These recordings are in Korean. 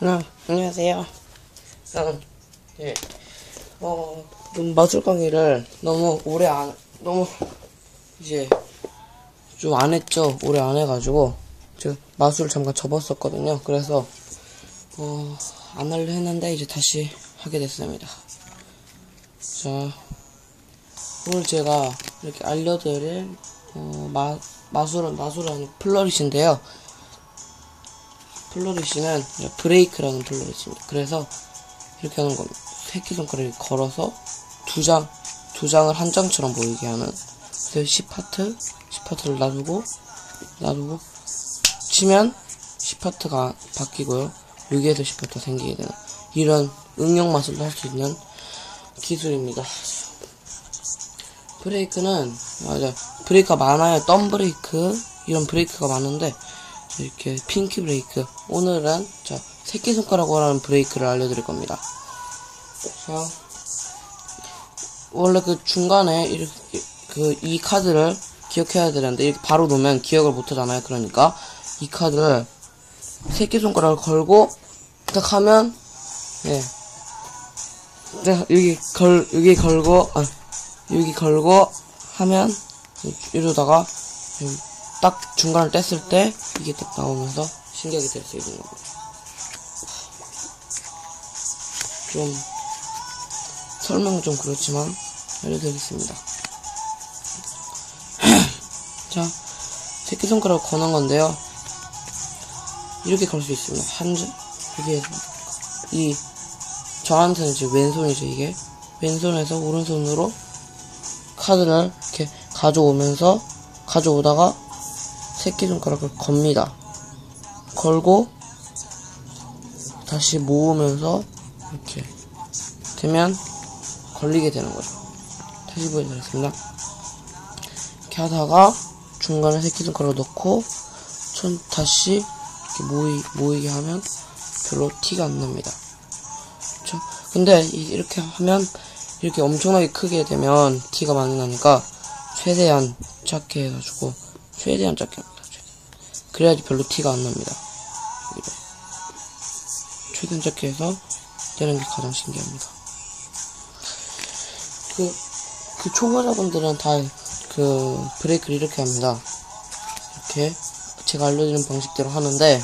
아, 안녕하세요. 아, 예. 어, 좀 마술 강의를 너무 오래 안, 너무, 이제, 좀 안 했죠. 오래 안 해가지고, 제가 마술 잠깐 접었었거든요. 그래서, 어, 안 하려 했는데, 이제 다시 하게 됐습니다. 자, 오늘 제가 이렇게 알려드릴, 어, 마, 마술은, 마술은 플러릿인데요. 플로리시는 브레이크라는 플로리시입니다. 그래서 이렇게 하는 겁니다. 새끼 손가락을 걸어서 두 장, 두 장을 한 장처럼 보이게 하는 그래서 10파트, 10파트를 놔두고 놔두고 치면 10파트가 바뀌고요. 여기에서 10파트 생기게 되는 이런 응용 마술도 할 수 있는 기술입니다. 브레이크는 맞아 브레이크가 많아요. 덤 브레이크 이런 브레이크가 많은데 이렇게 핑키 브레이크. 오늘은 자 새끼손가락으로 하는 브레이크를 알려드릴 겁니다. 자 원래 그 중간에 이렇게 그 이 카드를 기억해야 되는데 이렇게 바로 놓으면 기억을 못하잖아요. 그러니까 이 카드를 새끼손가락을 걸고 딱 하면 예. 자, 여기 걸 여기 걸고 아, 여기 걸고 하면 이러다가 딱 중간을 뗐을 때 이게 딱 나오면서 신기하게 될 수 있는 겁니다. 좀 설명 좀 그렇지만 알려드리겠습니다. 자, 새끼손가락 거는 건데요. 이렇게 걸 수 있습니다. 한 줄, 이게, 이, 저한테는 지금 왼손이죠, 이게. 왼손에서 오른손으로 카드를 이렇게 가져오면서, 가져오다가 새끼손가락을 겁니다. 걸고 다시 모으면서 이렇게 되면 걸리게 되는 거죠. 다시 보여드리겠습니다. 이렇게 하다가 중간에 새끼손가락을 넣고 손 다시 모이, 모이게 하면 별로 티가 안 납니다. 그쵸? 근데 이렇게 하면 이렇게 엄청나게 크게 되면 티가 많이 나니까 최대한 작게 해가지고 최대한 작게. 그래야지 별로 티가 안 납니다. 작게 해서 되는 게 가장 신기합니다. 그, 그 초보자분들은 다 그 브레이크를 이렇게 합니다. 이렇게 제가 알려드리는 방식대로 하는데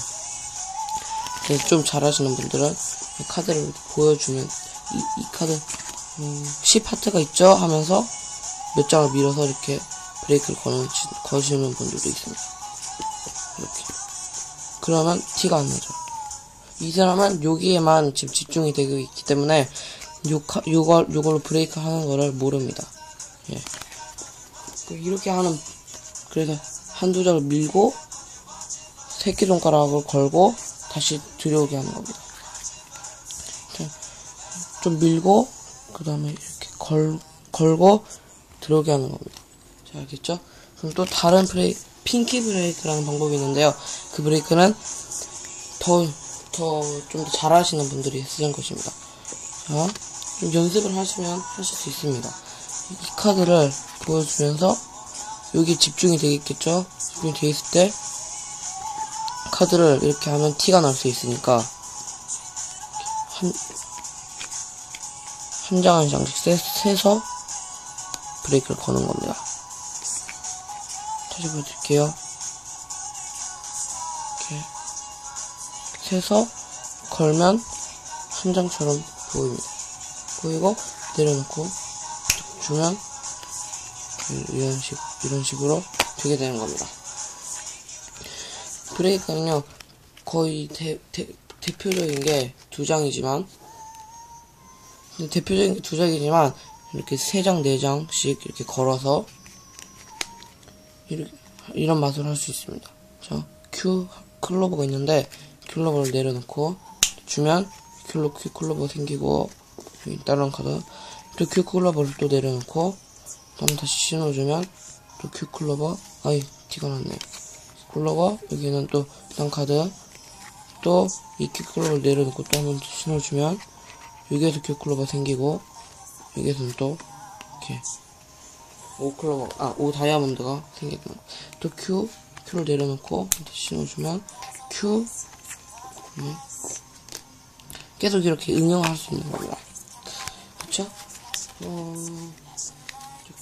좀 잘하시는 분들은 이 카드를 보여주면 이, 이 카드 음, 10파트가 있죠 하면서 몇 장을 밀어서 이렇게 브레이크를 거는, 거시는 분들도 있습니다. 이렇게. 그러면 티가 안 나죠. 이 사람은 여기에만 지금 집중이 되고 있기 때문에 요, 카, 요걸, 요걸로 브레이크 하는 거를 모릅니다. 예. 이렇게 하는, 그래서 한두 장을 밀고, 새끼손가락을 걸고, 다시 들여오게 하는 겁니다. 좀 밀고, 그 다음에 이렇게 걸, 걸고, 들어오게 하는 겁니다. 자, 알겠죠? 그럼 또 다른 브레이, 핑키 브레이크라는 방법이 있는데요. 그 브레이크는 더, 더, 좀 더 잘하시는 분들이 쓰는 것입니다. 자, 좀 연습을 하시면 하실 수 있습니다. 이 카드를 보여주면서 여기 집중이 되겠죠? 집중이 되어 있을 때 카드를 이렇게 하면 티가 날 수 있으니까 한, 한 장 한 장씩 세, 세서 브레이크를 거는 겁니다. 다시 보여드릴게요. 이렇게 세서 걸면 한 장처럼 보입니다. 보이고 내려놓고 주면 이런 식 이런 식으로 되게 되는 겁니다. 브레이크는요 거의 대, 대, 대표적인 게 두 장이지만 대표적인 게 두 장이지만 이렇게 세 장, 네 장씩 이렇게 걸어서 이런 맛을 할수 있습니다. 자, Q 클로버가 있는데 클로버를 내려놓고 주면 큐로 큐 클로버 생기고 다른 카드. 또 큐 클로버를 또 내려놓고 다음 다시 신어주면 또 큐 클로버. 아이 티가 났네. 클로버 여기는 또 다른 카드. 또 이 큐 클로버를 내려놓고 또 한번 신어주면 여기에서 큐 클로버 생기고 여기에서는 또 이렇게 오 클로버 아오 다이아몬드가 생기고 또 Q Q를 내려놓고 다시 신어주면 Q 네. 계속 이렇게 응용할 수 있는 겁니다. 그쵸? 어,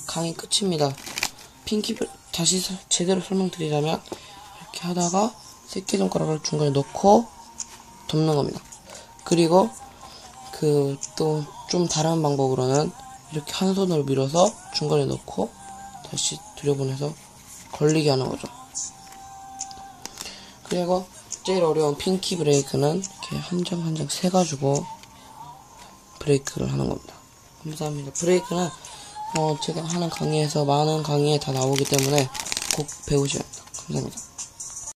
강의 끝입니다. 핑키, 다시 서- 제대로 설명드리자면, 이렇게 하다가, 새끼손가락을 중간에 넣고, 덮는 겁니다. 그리고, 그, 또, 좀 다른 방법으로는, 이렇게 한 손으로 밀어서, 중간에 넣고, 다시 들여보내서, 걸리게 하는 거죠. 그리고, 제일 어려운 핑키 브레이크는, 이렇게 한 장 한 장 세가지고, 브레이크를 하는 겁니다. 감사합니다. 브레이크는 어, 제가 하는 강의에서 많은 강의에 다 나오기 때문에 꼭 배우셔야 합니다. 감사합니다.